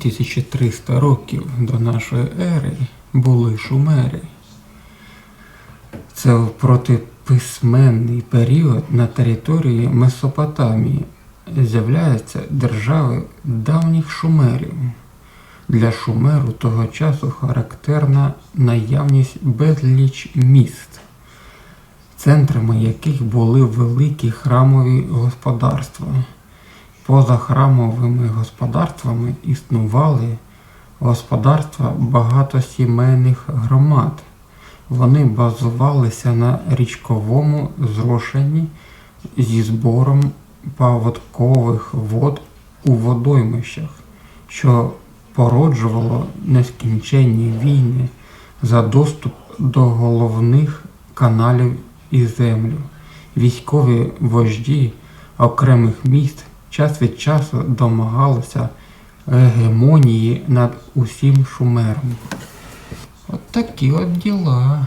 2300 років до нашої ери були шумери. Це протиписьменний період на території Месопотамії з'являються держави давніх шумерів. Для шумеру того часу характерна наявність безліч міст, центрами яких були великі храмові господарства. Поза храмовими господарствами існували господарства багатосімейних громад. Вони базувалися на річковому зрошенні зі збором паводкових вод у водоймищах, що породжувало нескінченні війни за доступ до головних каналів і землю. Військові вожді окремих міст час від часу домагалося гегемонії над усім шумером. От такі от діла.